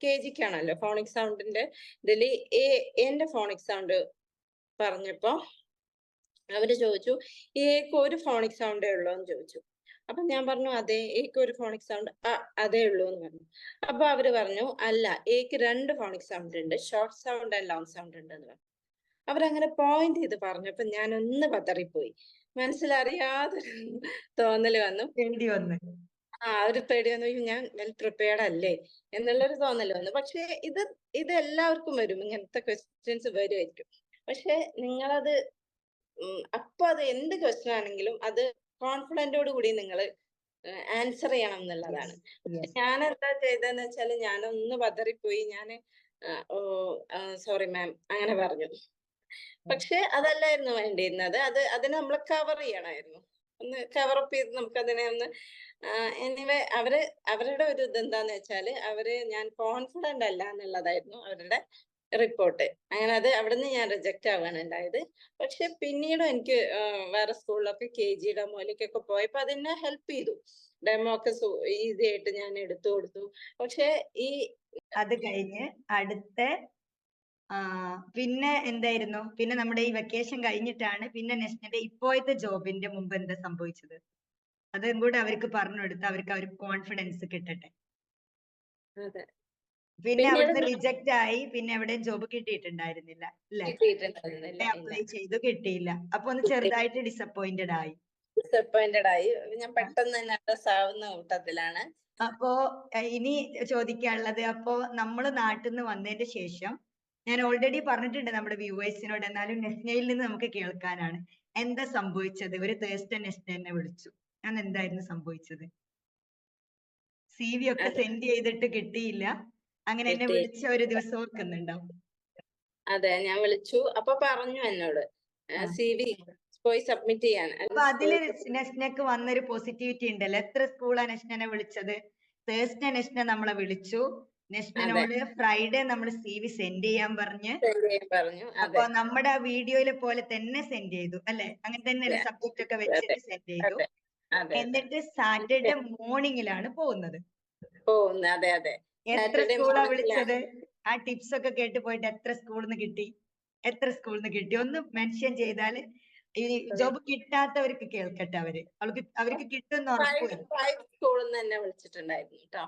കെ ജിക്കാണല്ലോ ഫോണിക് സൗണ്ടിന്റെ ഇതിൽ എ എന്റെ ഫോണിക് സൗണ്ട് പറഞ്ഞപ്പോ അവർ ചോദിച്ചു ഏക്ക് ഒരു ഫോണിക് സൗണ്ടേ ഉള്ളൂ എന്ന് ചോദിച്ചു. അപ്പൊ ഞാൻ പറഞ്ഞു അതെ ഏക്ക് ഒരു ഫോണിക് സൗണ്ട് അതേ ഉള്ളൂ എന്ന് പറഞ്ഞു. അപ്പൊ അവർ പറഞ്ഞു അല്ല ഏക്ക് രണ്ട് ഫോണിക് സൗണ്ട് ഉണ്ട് short sound and long sound ഉണ്ട് എന്ന് പറഞ്ഞു. അവരങ്ങനെ പോയിന്റ് ചെയ്ത് പറഞ്ഞപ്പോ ഞാൻ ഒന്ന് പതറിപ്പോയി. മനസ്സിലറിയാതൊരു തോന്നൽ വന്ന്. ആ ഒരു പേടി വന്നു. ഞാൻ വെൽ പ്രിപ്പയർഡ് അല്ലേ? എന്നുള്ളൊരു തോന്നൽ വന്നു. പക്ഷെ ഇത് ഇത് എല്ലാവർക്കും വരും. ഇങ്ങനത്തെ ക്വസ്റ്റ്യൻസ് വരുമായിരിക്കും പക്ഷെ നിങ്ങളത് അപ്പൊ അത് എന്ത് ക്വസ്റ്റ്യൻ ആണെങ്കിലും അത് കോൺഫിഡന്റോട് കൂടി നിങ്ങൾ ആൻസർ ചെയ്യണം എന്നുള്ളതാണ്. ഞാൻ എന്താ ചെയ്തതെന്ന് വെച്ചാൽ ഞാനൊന്ന് പതറിപ്പോയി. ഞാൻ ഓ സോറി മാം അങ്ങനെ പറഞ്ഞു. പക്ഷെ അതല്ലായിരുന്നു വേണ്ടിയിരുന്നത്. അത് അതിനെ നമ്മൾ കവർ ചെയ്യണമായിരുന്നു ഒന്ന് കവറപ്പ് അപ്പ് ചെയ്ത് നമുക്ക് അതിനെ ഒന്ന് എനിവേ അവർ അവരുടെ ഒരു ഇത് എന്താന്ന് വെച്ചാൽ അവർ ഞാൻ കോൺഫിഡന്റ് അല്ല എന്നുള്ളതായിരുന്നു അവരുടെ റിപ്പോർട്ട് അങ്ങനെ അത് അവിടുന്ന് ഞാൻ റിജക്റ്റ് ആവാണ് ഉണ്ടായത്. പക്ഷെ പിന്നീട് എനിക്ക് വേറെ സ്കൂളിലൊക്കെ കെ ജി ഡെമോയിലേക്കൊക്കെ പോയപ്പോ അതെന്നെ ഹെൽപ്പ് ചെയ്തു. ഡെമോ ഒക്കെ ഈസി ആയിട്ട് ഞാൻ എടുത്തു കൊടുത്തു. പക്ഷെ ഈ അത് കഴിഞ്ഞ് അടുത്ത പിന്നെ എന്തായിരുന്നു? പിന്നെ നമ്മുടെ ഈ വെക്കേഷൻ കഴിഞ്ഞിട്ടാണ് പിന്നെ നെസ്റ്റിന്റെ ഇപ്പോഴത്തെ ജോബിന്റെ മുമ്പ് എന്താ സംഭവിച്ചത്? അതും കൂടെ അവർക്ക് പറഞ്ഞു കൊടുത്ത് അവർക്ക് അവർ കോൺഫിഡൻസ് കിട്ടട്ടെ. പിന്നെ അവിടുന്ന് റിജക്റ്റ് ആയി പിന്നെ എവിടെയും ജോബ് കിട്ടിയിട്ടുണ്ടായിരുന്നില്ല അല്ലെ? അപ്ലൈ ചെയ്തു കിട്ടിയില്ല. അപ്പൊ ഒന്ന് ചെറുതായിട്ട് ഡിസപ്പോയിന്റഡ് ആയി. ഡിസപ്പോയിന്റഡ് ആയി. ഞാൻ പെട്ടെന്ന് തന്നെ അഡ്രസ് ആവുന്ന കൂട്ടത്തിലാണ്. അപ്പോ ഇനി ചോദിക്കാനുള്ളത് അപ്പോ നമ്മൾ നാട്ടിൽ നിന്ന് വന്നതിന്റെ ശേഷം ഞാൻ ഓൾറെഡി പറഞ്ഞിട്ടുണ്ട് നമ്മുടെ വ്യൂവേഴ്സിനോട് എന്നാലും നെസ്നയിൽ നിന്ന് നമുക്ക് കേൾക്കാനാണ്. എന്താ സംഭവിച്ചത്? ഒരു തേഴ്സ്ഡേ നെസ്നെ വിളിച്ചു. ഞാൻ എന്തായിരുന്നു സംഭവിച്ചത്? സി വി ഒക്കെ. സെൻഡ് ചെയ്തിട്ട് കിട്ടിയില്ല. അങ്ങനെ എന്നെ വിളിച്ച ഒരു ദിവസം ഓർക്കുന്നുണ്ടോ? അതെ ഞാൻ വിളിച്ചു. അപ്പൊ പറഞ്ഞു എന്നോട്. സി വി പോയി സബ്മിറ്റ് ചെയ്യാൻ. അപ്പൊ അതിൽ നെസ്നക്ക് വന്നൊരു പോസിറ്റിവിറ്റി ഉണ്ടല്ലോ. എത്ര സ്കൂളാ നെഷ്നെ വിളിച്ചത്? തേഴ്സ്ഡേ നെഷ്നെ നമ്മളെ വിളിച്ചു. നെഷ്നോട് ഫ്രൈഡേ നമ്മൾ സി വി സെൻഡ് ചെയ്യാൻ പറഞ്ഞ്. പറഞ്ഞു. അപ്പൊ നമ്മുടെ ആ വീഡിയോയിലെ പോലെ തന്നെ സെൻഡ് ചെയ്തു അല്ലെ? അങ്ങനെ തന്നെ സബ്ജക്ട് ഒക്കെ വെച്ചിട്ട് സെൻഡ് ചെയ്തു. എന്നിട്ട് സാറ്റർഡേ മോർണിംഗിലാണ് പോകുന്നത്. പോകുന്നു അതെ അതെ. എത്ര സ്കൂളാ വിളിച്ചത്? ആ ടിപ്സ് ഒക്കെ കേട്ട് പോയിട്ട് എത്ര സ്കൂളിൽ നിന്ന് കിട്ടി? എത്ര സ്കൂളിൽ നിന്ന് കിട്ടി? ഒന്ന് മെൻഷൻ ചെയ്താൽ ഈ ജോബ് കിട്ടാത്തവർക്ക് കേൾക്കട്ടെ അവർ. അവർക്ക് അവർക്ക് കിട്ടുന്ന സ്കൂളിൽ നിന്ന് തന്നെ വിളിച്ചിട്ടുണ്ടായിരുന്നു കേട്ടോ.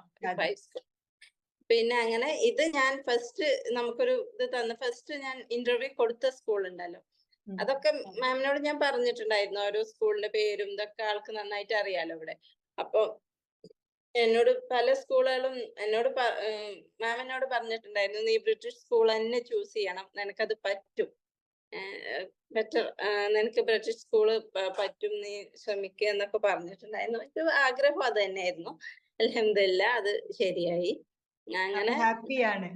പിന്നെ അങ്ങനെ ഇത് ഞാൻ ഫസ്റ്റ് നമുക്കൊരു ഇത് തന്ന ഫസ്റ്റ് ഞാൻ ഇന്റർവ്യൂ കൊടുത്ത സ്കൂൾ ഉണ്ടല്ലോ. അതൊക്കെ മാമിനോട് ഞാൻ പറഞ്ഞിട്ടുണ്ടായിരുന്നു. ഓരോ സ്കൂളിന്റെ പേരും ഇതൊക്കെ ആൾക്ക് നന്നായിട്ട് അറിയാലോ ഇവിടെ. അപ്പൊ എന്നോട് പല സ്കൂളുകളും എന്നോട് മാം എന്നോട് പറഞ്ഞിട്ടുണ്ടായിരുന്നു നീ ബ്രിട്ടീഷ് സ്കൂൾ തന്നെ ചൂസ് ചെയ്യണം. നിനക്കത് പറ്റും. ബെറ്റർ നിനക്ക് ബ്രിട്ടീഷ് സ്കൂൾ പറ്റും. നീ ശ്രമിക്കുക എന്നൊക്കെ പറഞ്ഞിട്ടുണ്ടായിരുന്നു. എനിക്ക് ആഗ്രഹം അത് തന്നെയായിരുന്നു. അലഹമില്ല അത് ശരിയായി. അങ്ങനെ ഹാപ്പിയാണ്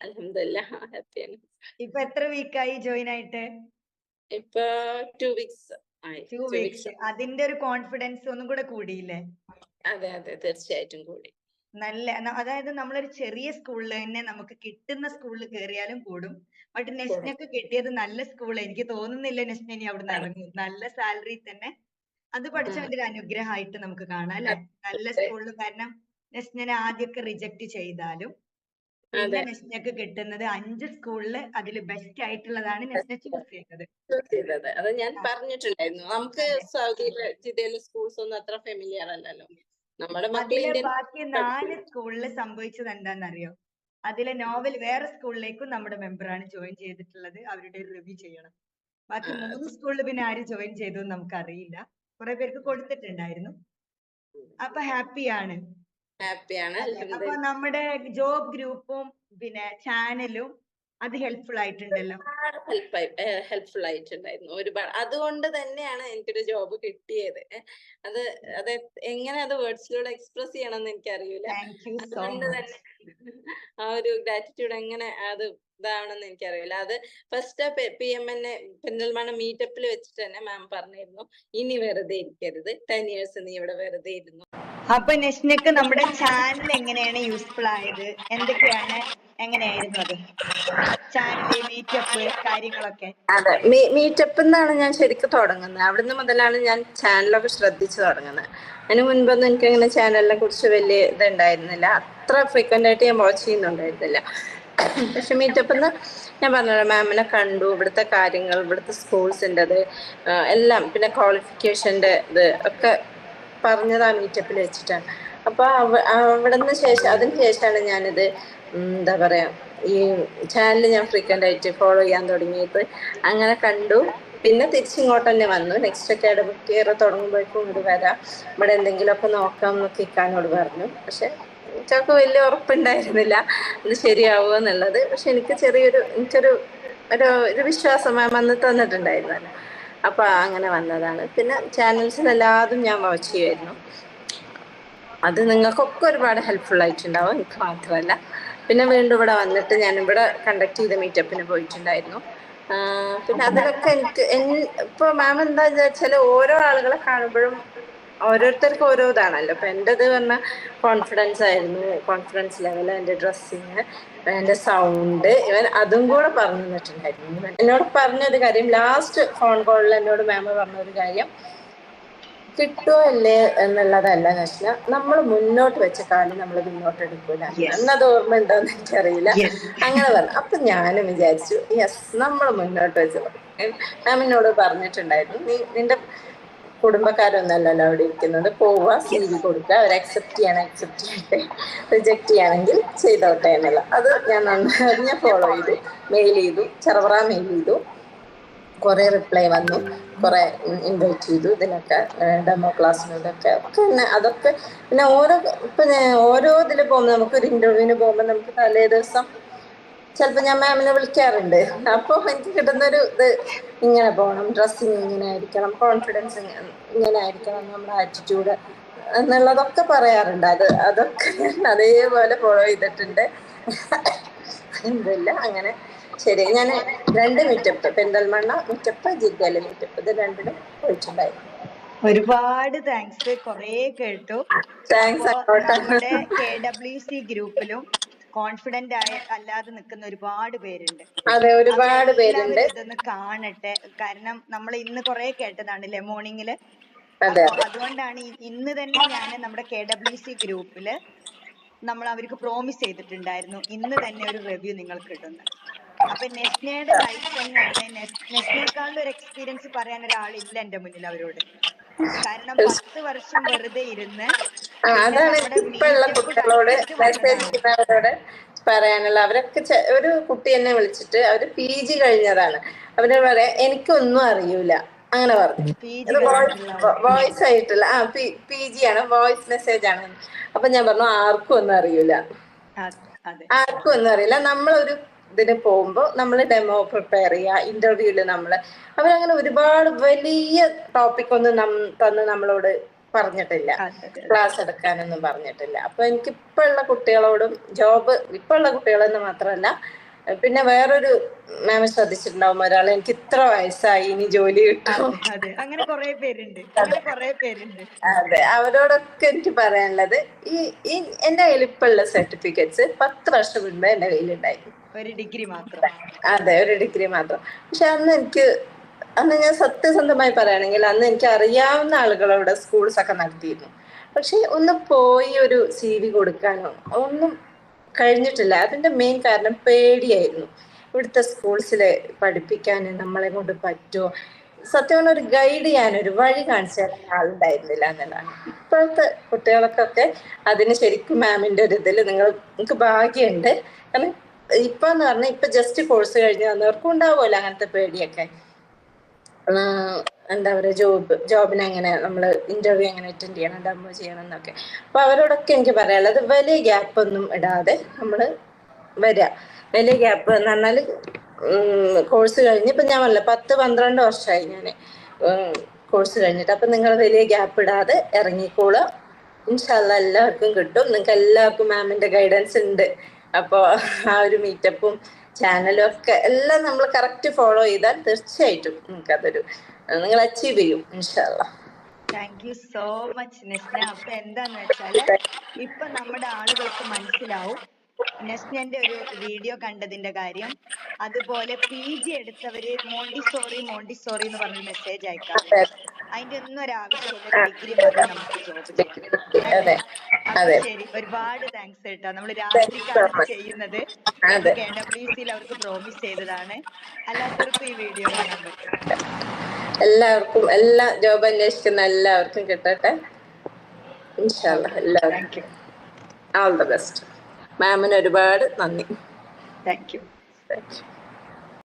അലഹമില്ല ഹാപ്പിയാണ് ഇപ്പൊ എത്ര വീക്കായി ജോയിൻ ആയിട്ട്? ഇപ്പൊ ടു വീക്സ് ടു അതിന്റെ ഒരു കോൺഫിഡൻസ് ഒന്നും കൂടെ കൂടിയില്ലേ? അതെ അതെ. തീർച്ചയായിട്ടും കൂടി. നല്ല അതായത് നമ്മളൊരു ചെറിയ സ്കൂളിൽ തന്നെ നമുക്ക് കിട്ടുന്ന സ്കൂളിൽ കയറിയാലും കൂടും. ബട്ട് നെസ്നൊക്കെ കിട്ടിയത് നല്ല സ്കൂൾ എനിക്ക് തോന്നുന്നില്ല നെസ്ന ഇനി അവിടെ നിന്ന് ഇറങ്ങും. നല്ല സാലറി തന്നെ അത് പഠിച്ചവന്റെ ഒരു അനുഗ്രഹമായിട്ട് നമുക്ക് കാണാം അല്ലെ? നല്ല. സ്കൂളിൽ കാരണം നെസ്നെ ആദ്യമൊക്കെ റിജക്ട് ചെയ്താലും പിന്നെ. നെസ്നക്ക് കിട്ടുന്നത് അഞ്ച് സ്കൂളിൽ അതിൽ ബെസ്റ്റ് ആയിട്ടുള്ളതാണ് നെസ്ന ചൂസ് ചെയ്തത്. ചൂസ് ചെയ്തത്. അത് ഞാൻ. പറഞ്ഞിട്ടുണ്ടായിരുന്നു. നമുക്ക് സൗദി സൗദിയിലെ ജിദ്ദയിലെ സ്കൂൾസ് ഒന്നും അത്ര ഫെമിലിയർ അല്ലല്ലോ. നമ്മുടെ അതിലെ ബാക്കി നാല് സ്കൂളിൽ സംഭവിച്ചത് എന്താണെന്നറിയോ? അതിലെ നോവൽ വേറെ സ്കൂളിലേക്കും നമ്മുടെ മെമ്പറാണ് ജോയിൻ ചെയ്തിട്ടുള്ളത്. അവരുടെ റിവ്യൂ ചെയ്യണം. ബാക്കി. മൂന്ന് സ്കൂളിൽ പിന്നെ ആര് ജോയിൻ ചെയ്തു നമുക്ക് അറിയില്ല കുറെ പേർക്ക് കൊടുത്തിട്ടുണ്ടായിരുന്നു. അപ്പൊ ഹാപ്പിയാണ് ഹാപ്പിയാണ് അപ്പൊ നമ്മുടെ ജോബ് ഗ്രൂപ്പും പിന്നെ ചാനലും അത് ഹെൽപ്ഫുൾ ആയിട്ടുണ്ടല്ലോ. ഹെൽപ്ഫുൾ ആയിട്ടുണ്ടായിരുന്നു. ഒരുപാട്. അതുകൊണ്ട് തന്നെയാണ് എനിക്കൊരു ജോബ് കിട്ടിയത്. അത് അത് എങ്ങനെ അത് വേർഡ്സിലൂടെ എക്സ്പ്രസ് ചെയ്യണം എന്ന് സോ അതുകൊണ്ട് തന്നെ ആ ഒരു ഗ്രാറ്റിറ്റ്യൂഡ് എങ്ങനെ അത് ഇതാവണമെന്ന് എനിക്കറിയില്ല. അത് ഫസ്റ്റ് പി എം എന്നെ പെരിന്തൽമണ്ണ മീറ്റപ്പിൽ വെച്ചിട്ട് തന്നെ മാം പറഞ്ഞിരുന്നു ഇനി വെറുതെ ഇരിക്കരുത്. ടെൻ ഇയേഴ്സ് നീ ഇവിടെ വെറുതെ ഇരുന്നു. അപ്പൊ നെഷ്നക്ക് നമ്മുടെ ചാനൽ എങ്ങനെയാണ് യൂസ്ഫുൾ ആയത്? എന്തൊക്കെയാണ്? എങ്ങനെയായിരുന്നു അത്? മീറ്റപ്പ് കാര്യങ്ങളൊക്കെ. അതെ മീറ്റപ്പ് എന്നാണ് ഞാൻ ശരിക്കും തുടങ്ങുന്നത്. അവിടുന്ന് മുതലാണ് ഞാൻ ചാനലൊക്കെ ശ്രദ്ധിച്ചു തുടങ്ങുന്നത്. അതിന് മുൻപൊന്നും എനിക്ക് അങ്ങനെ ചാനലിനെ കുറിച്ച് വലിയ ഇതുണ്ടായിരുന്നില്ല. അത്ര ഫ്രീക്വന്റ് ആയിട്ട് ഞാൻ വാച്ച് ചെയ്യുന്നുണ്ടായിരുന്നില്ല. പക്ഷെ മീറ്റപ്പ് എന്ന് ഞാൻ പറഞ്ഞല്ലോ മാമിനെ കണ്ടു. ഇവിടുത്തെ കാര്യങ്ങൾ ഇവിടുത്തെ സ്കൂൾസിന്റെത് എല്ലാം. പിന്നെ ക്വാളിഫിക്കേഷന്റെ ഇത് ഒക്കെ പറഞ്ഞത് ആ മീറ്റപ്പിൽ വെച്ചിട്ടാണ് അപ്പൊ അവിടെ അവിടുന്ന് ശേഷം അതിന് ശേഷമാണ് ഞാനിത് എന്താ പറയാ ഈ ചാനൽ ഞാൻ ഫ്രീക്വന്റ് ആയിട്ട് ഫോളോ ചെയ്യാൻ തുടങ്ങിയത്. അങ്ങനെ കണ്ടു. പിന്നെ തിരിച്ചിങ്ങോട്ട് തന്നെ വന്നു. നെക്സ്റ്റ് അക്കാഡമിക് ഇയർ തുടങ്ങുമ്പോഴേക്കും ഇവിടെ വരാം. ഇവിടെ എന്തെങ്കിലുമൊക്കെ നോക്കാം എന്നൊക്കെ ഇക്കാനോട് പറഞ്ഞു. പക്ഷെ എനിക്കൊക്കെ വലിയ ഉറപ്പുണ്ടായിരുന്നില്ല. ഇത് ശരിയാവുമോ എന്നുള്ളത്. പക്ഷെ എനിക്ക് ചെറിയൊരു എനിക്കൊരു ഒരു ഒരു വിശ്വാസം മാം അന്ന് തന്നിട്ടുണ്ടായിരുന്നല്ലോ. അപ്പൊ അങ്ങനെ വന്നതാണ്. പിന്നെ ചാനൽസിൽ എല്ലാതും ഞാൻ വാച്ച് ചെയ്യുമായിരുന്നു അത് നിങ്ങൾക്കൊക്കെ ഒരുപാട് ഹെൽപ്ഫുൾ ആയിട്ടുണ്ടാവും എനിക്ക് മാത്രമല്ല. പിന്നെ വീണ്ടും ഇവിടെ വന്നിട്ട് ഞാൻ ഇവിടെ കണ്ടക്ട് ചെയ്ത മീറ്റപ്പിന് പോയിട്ടുണ്ടായിരുന്നു. പിന്നെ അതിലൊക്കെ എനിക്ക് ഇപ്പൊ മാം എന്താ വിചാരിച്ചാൽ ഓരോ ആളുകളെ കാണുമ്പോഴും ഓരോരുത്തർക്കും ഓരോ ഇതാണല്ലോ. എന്റെ എന്റെത് പറഞ്ഞാൽ കോൺഫിഡൻസ് ആയിരുന്നു. കോൺഫിഡൻസ് ലെവൽ എന്റെ ഡ്രസ്സിങ് എന്റെ സൗണ്ട് ഇവൻ അതും കൂടെ പറഞ്ഞു തന്നിട്ടുണ്ടായിരുന്നു. എന്നോട് പറഞ്ഞൊരു കാര്യം ലാസ്റ്റ് ഫോൺ കോളിൽ എന്നോട് മാം പറഞ്ഞ ഒരു കാര്യം കിട്ടുമോ അല്ലേ എന്നുള്ളതല്ല നശ്ന നമ്മൾ മുന്നോട്ട് വെച്ച കാലം നമ്മൾ മുന്നോട്ട് എടുക്കൂല. എന്നത് ഓർമ്മ ഉണ്ടോന്ന് എനിക്കറിയില്ല. അങ്ങനെ പറഞ്ഞു. അപ്പൊ ഞാനും വിചാരിച്ചു യെസ് നമ്മൾ മുന്നോട്ട് വെച്ചു. മാമിനോട് പറഞ്ഞിട്ടുണ്ടായിരുന്നു നീ നിന്റെ കുടുംബക്കാരൊന്നല്ലല്ലോ അവിടെ ഇരിക്കുന്നത്. പോവുക സി വി കൊടുക്കുക അവർ അക്സെപ്റ്റ് ചെയ്യണം അക്സെപ്റ്റ് ചെയ്യട്ടെ. റിജക്ട് ചെയ്യണമെങ്കിൽ ചെയ്തോട്ടെ എന്നല്ല. അത് ഞാൻ നന്നായി ഞാൻ ഫോളോ ചെയ്തു. മെയിൽ ചെയ്തു ചെറുപറ മെയിൽ ചെയ്തു. കുറെ റിപ്ലൈ വന്നു കുറെ ഇൻവൈറ്റ് ചെയ്തു. ഇതിനൊക്കെ ഡെമോ ക്ലാസ്സിനൊക്കെ ഒക്കെ പിന്നെ അതൊക്കെ പിന്നെ ഓരോ ഇപ്പൊ ഓരോ ഇതിൽ പോകുമ്പോൾ നമുക്കൊരു ഇന്റർവ്യൂവിന് പോകുമ്പോൾ നമുക്ക് തലേ ദിവസം ചിലപ്പോൾ ഞാൻ മാമിനെ വിളിക്കാറുണ്ട്. അപ്പോൾ എനിക്ക് കിട്ടുന്നൊരു ഇത് ഇങ്ങനെ പോകണം ഡ്രസ്സിങ് ഇങ്ങനെ ആയിരിക്കണം. കോൺഫിഡൻസ് ഇങ്ങനെ ആയിരിക്കണം നമ്മുടെ ആറ്റിറ്റ്യൂഡ് എന്നുള്ളതൊക്കെ പറയാറുണ്ട്. അത് അതൊക്കെ ഞാൻ അതേപോലെ ഫോളോ ചെയ്തിട്ടുണ്ട്. എന്തല്ല അങ്ങനെ. ശരി ഞാൻ രണ്ട് മീറ്റപ്പ് പെന്തൽമണ്ണ മീറ്റപ്പ് ജിദ്ദയിലെ മീറ്റപ്പ് ഇത് രണ്ടിനും പോയിട്ടുണ്ടായിരുന്നു ഒരുപാട് താങ്ക്സ് കൊറേ കേട്ടു. താങ്ക്സ് അപ്പോ കെ ഡബ്ല്യു സി ഗ്രൂപ്പിലും കോൺഫിഡന്റ് ആയ അല്ലാതെ നിൽക്കുന്ന ഒരുപാട് പേരുണ്ട്. അതെ ഒരുപാട് പേരുണ്ട്. ഇതൊന്ന് കാണട്ടെ. കാരണം നമ്മൾ ഇന്ന് കൊറേ അല്ലെ മോർണിംഗിൽ. അതുകൊണ്ടാണ് ഇന്ന് തന്നെ ഞാൻ നമ്മുടെ കെ ഡബ്ല്യു സി ഗ്രൂപ്പിൽ നമ്മൾ അവർക്ക് പ്രോമിസ് ചെയ്തിട്ടുണ്ടായിരുന്നു. ഇന്ന് തന്നെ ഒരു റിവ്യൂ നിങ്ങൾക്ക് കിട്ടുന്നു അപ്പൊ നെസ്നയുടെ ലൈഫ് തന്നെയാണ് നെസ്- നെസ്നേക്കാളുടെ ഒരു എക്സ്പീരിയൻസ് പറയാൻ ഒരാളില്ല എന്റെ മുന്നിൽ അവരോട്. കാരണം പത്ത് വർഷം വെറുതെ ഇരുന്ന് അതാണ് നമ്മുടെ ഇപ്പൊ ഉള്ള കുട്ടികളോട് കണ്ടിട്ട് മെസ്സേജ് ചെയ്യുന്നവരോട് പറയാനുള്ള അവരൊക്കെ ഒരു കുട്ടി എന്നെ വിളിച്ചിട്ട് അവർ പി ജി കഴിഞ്ഞതാണ്. അവർ പറയാ എനിക്കൊന്നും അറിയൂല. അങ്ങനെ പറഞ്ഞു. ഇത് വോയിസ് ആയിട്ടുള്ള ആ പി ജി ആണ് വോയിസ് മെസ്സേജ് ആണ്. അപ്പൊ ഞാൻ പറഞ്ഞു ആർക്കും ഒന്നും അറിയൂല. ആർക്കും ഒന്നും അറിയില്ല. നമ്മളൊരു ഇതിന് പോകുമ്പോൾ നമ്മൾ ഡെമോ പ്രിപ്പയർ ചെയ്യുക ഇന്റർവ്യൂൽ നമ്മൾ അവരങ്ങനെ ഒരുപാട് വലിയ ടോപ്പിക് ഒന്നും നം തന്ന് നമ്മളോട് പറഞ്ഞിട്ടില്ല. ക്ലാസ് എടുക്കാനൊന്നും പറഞ്ഞിട്ടില്ല. അപ്പൊ എനിക്ക് ഇപ്പൊ ഉള്ള കുട്ടികളോടും ജോബ് ഇപ്പൊ ഉള്ള കുട്ടികളെന്ന് മാത്രമല്ല പിന്നെ വേറൊരു മാം ശ്രദ്ധിച്ചിട്ടുണ്ടാവും. ഒരാൾ എനിക്ക് ഇത്ര വയസ്സായി ഇനി ജോലി കിട്ടും. അങ്ങനെ കൊറേ പേരുണ്ട്. പേരുണ്ട്. അതെ. അവരോടൊക്കെ എനിക്ക് പറയാനുള്ളത് ഈ ഈ എന്റെ കയ്യിൽ ഇപ്പൊ ഉള്ള സർട്ടിഫിക്കറ്റ്സ് പത്ത് വർഷം മുൻപേ എന്റെ കയ്യിലുണ്ടായിരുന്നു ഒരു ഡിഗ്രി മാത്രം. അതെ ഒരു ഡിഗ്രി മാത്രം. പക്ഷെ അന്ന് എനിക്ക് അന്ന് ഞാൻ സത്യസന്ധമായി പറയുകയാണെങ്കിൽ അന്ന് എനിക്ക് അറിയാവുന്ന ആളുകളോട് സ്കൂൾസ് ഒക്കെ നടത്തിയിരുന്നു. പക്ഷെ ഒന്ന് പോയി ഒരു സി വി കൊടുക്കാനോ ഒന്നും കഴിഞ്ഞിട്ടില്ല. അതിന്റെ മെയിൻ കാരണം പേടിയായിരുന്നു. ഇവിടുത്തെ സ്കൂൾസിൽ പഠിപ്പിക്കാൻ നമ്മളെ കൊണ്ട് പറ്റുമോ സത്യം ഒരു ഗൈഡ് ചെയ്യാൻ ഒരു വഴി കാണിച്ചു തരാൻ ആളുണ്ടായിരുന്നില്ല എന്നുള്ളതാണ്. ഇപ്പോഴത്തെ കുട്ടികൾക്കൊക്കെ അതിന് ശരിക്കും മാമിന്റെ ഒരു ഇതിൽ നിങ്ങൾ നിങ്ങൾക്ക് ഭാഗ്യമുണ്ട്. കാരണം ഇപ്പൊ എന്ന് പറഞ്ഞാൽ ഇപ്പൊ ജസ്റ്റ് കോഴ്സ് കഴിഞ്ഞ് വന്നവർക്കും ഉണ്ടാവുമല്ലോ അങ്ങനത്തെ പേടിയൊക്കെ. എന്താ പറയുക ജോബ് ജോബിന് എങ്ങനെ നമ്മൾ ഇന്റർവ്യൂ എങ്ങനെ അറ്റൻഡ് ചെയ്യണം ഡെമോ ചെയ്യണം എന്നൊക്കെ. അപ്പൊ അവരോടൊക്കെ എനിക്ക് പറയാനുള്ളത് വലിയ ഗ്യാപ്പ് ഒന്നും ഇടാതെ നമ്മൾ വരിക വലിയ ഗ്യാപ്പ് എന്ന് പറഞ്ഞാൽ കോഴ്സ് കഴിഞ്ഞ് ഇപ്പൊ ഞാൻ പറഞ്ഞില്ല പത്ത് പന്ത്രണ്ട് വർഷമായി ഞാൻ കോഴ്സ് കഴിഞ്ഞിട്ട്. അപ്പൊ നിങ്ങൾ വലിയ ഗ്യാപ്പ് ഇടാതെ ഇറങ്ങിക്കോളുക. ഇൻഷാല്ല എല്ലാവർക്കും കിട്ടും. നിങ്ങൾക്ക് എല്ലാവർക്കും മാമിന്റെ ഗൈഡൻസ് ഉണ്ട്. അപ്പോൾ ആ ഒരു മീറ്റപ്പും ചാനലും ഒക്കെ എല്ലാം നമ്മൾ കറക്റ്റ് ഫോളോ ചെയ്താൽ തീർച്ചയായിട്ടും നിങ്ങൾക്ക് അതൊരു നിങ്ങൾ അച്ചീവ് ചെയ്യും ഇൻഷാല്ല thank you so much Nesna അപ്പൊ എന്താന്ന് വെച്ചാൽ ഇപ്പൊ നമ്മുടെ ആളുകൾക്ക് മനസ്സിലാവും നെസ്നന്റെ ഒരു വീഡിയോ കണ്ടതിന്റെ കാര്യം. അതുപോലെ പി ജി എടുത്തവര് മോണ്ടിസോറി മോണ്ടിസോറി എന്ന് പറഞ്ഞ മെസ്സേജ് അയക്കാം അതിന്റെ ഒന്നും ഒരു ആവശ്യമില്ല. ഡിഗ്രി മതി നമുക്ക് ജോബ് ശരി. ഒരുപാട് താങ്ക്സ് കേട്ടോ. നമ്മൾ രാത്രിക്കാണ് ചെയ്യുന്നത്. കെ ഡബ്ല്യു സിയിൽ അവർക്ക് പ്രോമിസ് ചെയ്തതാണ്. അല്ലാത്തവർക്കും ഈ വീഡിയോ കാണാൻ പറ്റും എല്ലാവർക്കും എല്ലാ ജോബ് അന്വേഷിക്കുന്ന എല്ലാവർക്കും കിട്ടട്ടെ. ഇൻഷാല്ല എല്ലാവർക്കും ഓൾ ദ ബെസ്റ്റ് മാമിന് ഒരുപാട് നന്ദി താങ്ക് യു Thank you.